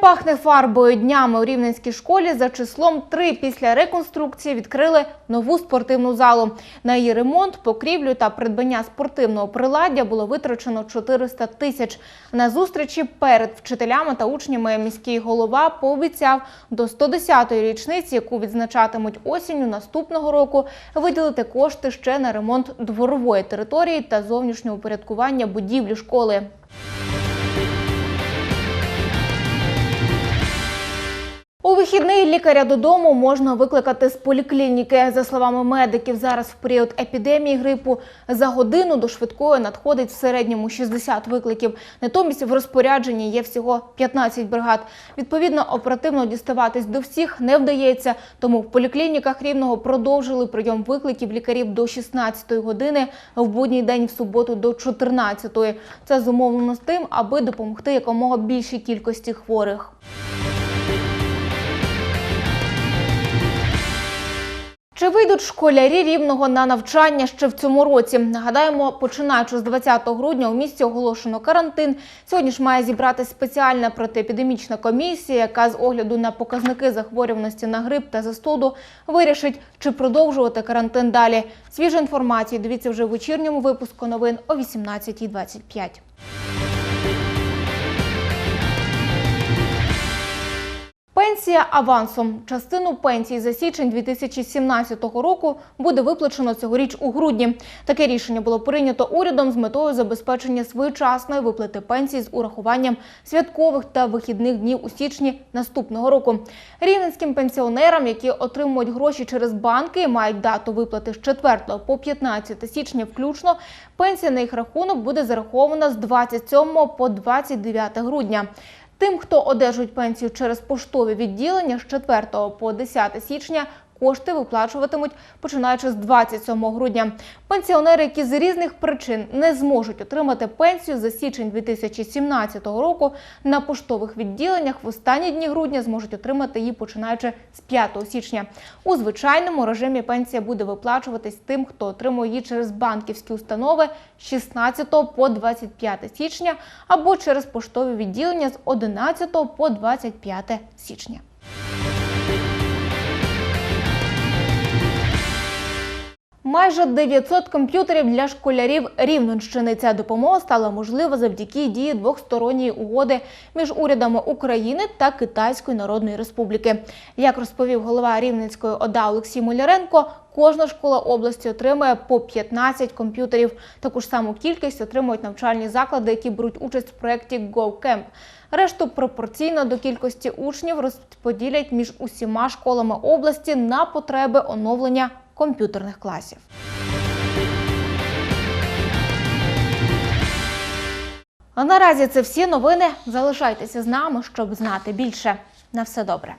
Пахне фарбою днями у Рівненській школі за числом 3 після реконструкції відкрили нову спортивну залу. На її ремонт, покрівлю та придбання спортивного приладдя було витрачено 400 тисяч. На зустрічі перед вчителями та учнями міський голова пообіцяв до 110-ї річниці, яку відзначатимуть осінню наступного року, виділити кошти ще на ремонт дворової території та зовнішнього упорядкування будівлі школи. Вихідний лікаря додому можна викликати з поліклініки. За словами медиків, зараз в період епідемії грипу за годину до швидкої надходить в середньому 60 викликів. Натомість в розпорядженні є всього 15 бригад. Відповідно, оперативно діставатись до всіх не вдається. Тому в поліклініках рівного продовжили прийом викликів лікарів до 16-ї години, в будній день в суботу до 14-ї. Це зумовлено з тим, аби допомогти якомога більшій кількості хворих. Чи вийдуть школярі рівного на навчання ще в цьому році? Нагадаємо, починаючи з 20 грудня у місті оголошено карантин. Сьогодні ж має зібрати спеціальна протиепідемічна комісія, яка з огляду на показники захворюваності на грип та застуду вирішить, чи продовжувати карантин далі. Свіжу інформацію дивіться вже в вечірньому випуску новин о 18.25. Пенсія авансом. Частину пенсії за січень 2017 року буде виплачено цьогоріч у грудні. Таке рішення було прийнято урядом з метою забезпечення своєчасної виплати пенсії з урахуванням святкових та вихідних днів у січні наступного року. Рівненським пенсіонерам, які отримують гроші через банки, і мають дату виплати з 4 по 15 січня включно. Пенсія на їх рахунок буде зарахована з 27 по 29 грудня. Тим, хто одержують пенсію через поштові відділення з 4 по 10 січня, кошти виплачуватимуть починаючи з 27 грудня. Пенсіонери, які з різних причин не зможуть отримати пенсію за січень 2017 року, на поштових відділеннях в останні дні грудня зможуть отримати її починаючи з 5 січня. У звичайному режимі пенсія буде виплачуватись тим, хто отримує її через банківські установи з 16 по 25 січня або через поштові відділення з 11 по 25 січня. Майже 900 комп'ютерів для школярів Рівненщини. Ця допомога стала можлива завдяки дії двохсторонньої угоди між урядами України та Китайської Народної Республіки. Як розповів голова Рівненської ОДА Олексій Муляренко, кожна школа області отримує по 15 комп'ютерів. Таку ж саму кількість отримують навчальні заклади, які беруть участь в проєкті GoCamp. Решту пропорційно до кількості учнів розподілять між усіма школами області на потреби оновлення комп'ютерних класів. А наразі це всі новини. Залишайтеся з нами, щоб знати більше. На все добре.